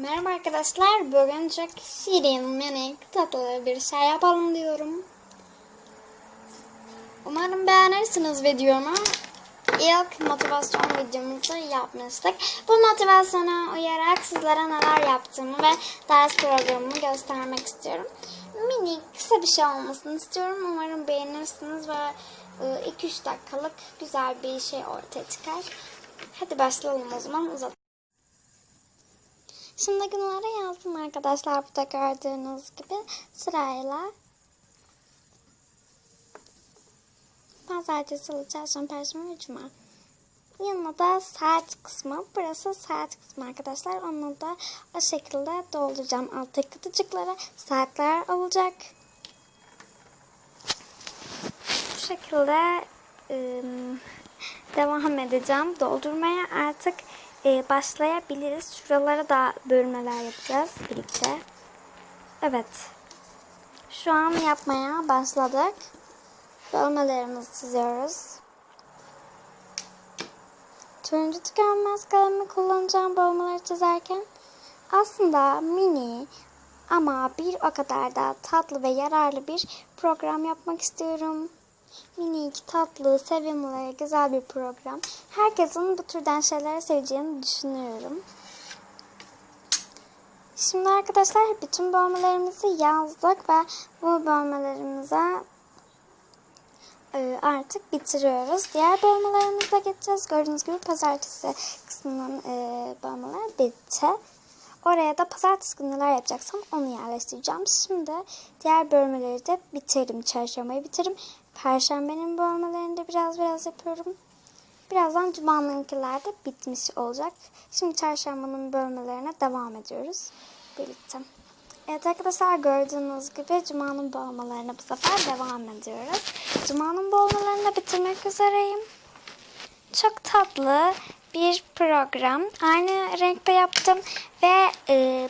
Merhaba arkadaşlar. Bugün çok şirin, minik, tatlı bir şey yapalım diyorum. Umarım beğenirsiniz videomu. İlk motivasyon videomuzu yapmıştık. Bu motivasyona uyarak sizlere neler yaptığımı ve ders programımı göstermek istiyorum. Minik, kısa bir şey olmasını istiyorum. Umarım beğenirsiniz ve 2-3 dakikalık güzel bir şey ortaya çıkar. Hadi başlayalım o zaman uzat. Şimdi günlere yazdım arkadaşlar burada gördüğünüz gibi sırayla. Pazartesi, salı, çarşamba, perşembe ve cuma. Yanına da saat kısmı. Burası saat kısmı arkadaşlar. Onu da o şekilde dolduracağım. Alttaki kutucuklara saatler olacak. Bu şekilde ıı, devam edeceğim doldurmaya. Artık e, başlayabiliriz. Şuralara da bölmeler yapacağız birlikte. Evet. Şu an yapmaya başladık. Bölmelerimizi çiziyoruz. Turuncu tükenmez kalemi kullanacağım bölmeleri çizerken. Aslında mini ama bir o kadar da tatlı ve yararlı bir program yapmak istiyorum. Minik, tatlı, sevimli, güzel bir program. Herkesin bu türden şeyleri seveceğini düşünüyorum. Şimdi arkadaşlar bütün bölmelerimizi yazdık ve bu bölmelerimize e, artık bitiriyoruz. Diğer bölmelerimize geçeceğiz. Gördüğünüz gibi pazartesi kısmının e, bölmeler bitti. Oraya da pazartesi günü neler yapacaksam onu yerleştireceğim. Şimdi diğer bölmeleri de bitirdim. Çarşambayı bitiririm. Perşembenin bölmelerini de biraz biraz yapıyorum. Birazdan cumanınkiler de bitmiş olacak. Şimdi çarşambanın bölmelerine devam ediyoruz birlikte. Evet arkadaşlar gördüğünüz gibi Cuma'nın bölmelerine bu sefer devam ediyoruz. Cuma'nın bölmelerini de bitirmek üzereyim. Çok tatlı bir program. Aynı renkte yaptım ve e,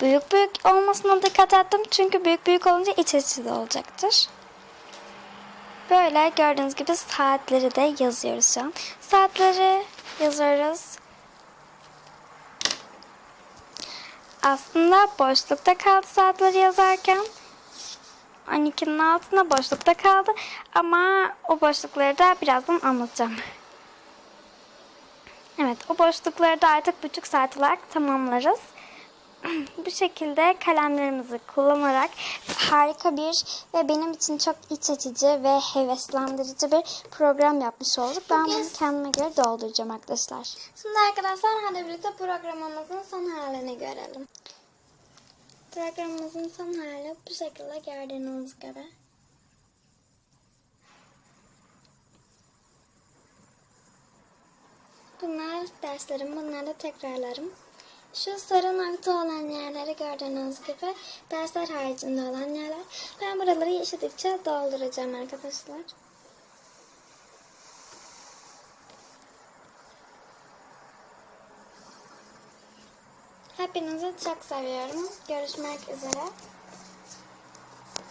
büyük büyük olmasına dikkat ettim. Çünkü büyük büyük olunca iç de olacaktır. Böyle gördüğünüz gibi saatleri de yazıyoruz şu an. Saatleri yazıyoruz. Aslında boşlukta kaldı saatleri yazarken. 12'nin altında boşlukta kaldı. Ama o boşlukları da birazdan anlatacağım. Evet o boşlukları da artık buçuk saat olarak tamamlarız. Bu şekilde kalemlerimizi kullanarak harika bir ve benim için çok iç açıcı ve heveslendirici bir program yapmış olduk. Ben bunu kendime göre dolduracağım arkadaşlar. Şimdi arkadaşlar hadi birlikte programımızın son halini görelim. Programımızın son hali bu şekilde gördüğünüz gibi. Bunlar derslerim, bunlar da tekrarlarım. Şu sarı nokta olan yerleri gördüğünüz gibi dersler haricinde olan yerler. Ben buraları yaşadıkça dolduracağım arkadaşlar. Hepinizi çok seviyorum. Görüşmek üzere.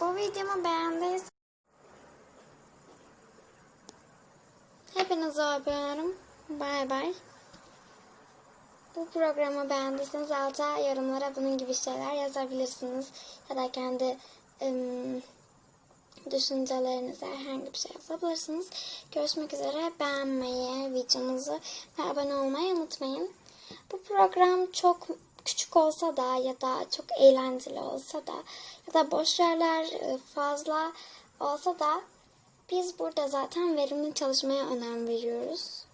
Bu videomu beğendiyseniz Hepinizi öpüyorum. Bay bay. Bu programı beğendiyseniz alta yorumlara bunun gibi şeyler yazabilirsiniz. Ya da kendi ım, düşüncelerinize herhangi bir şey yazabilirsiniz. Görüşmek üzere. Beğenmeyi, videomuzu ve abone olmayı unutmayın. Bu program çok küçük olsa da ya da çok eğlenceli olsa da ya da boş yerler fazla olsa da biz burada zaten verimli çalışmaya önem veriyoruz.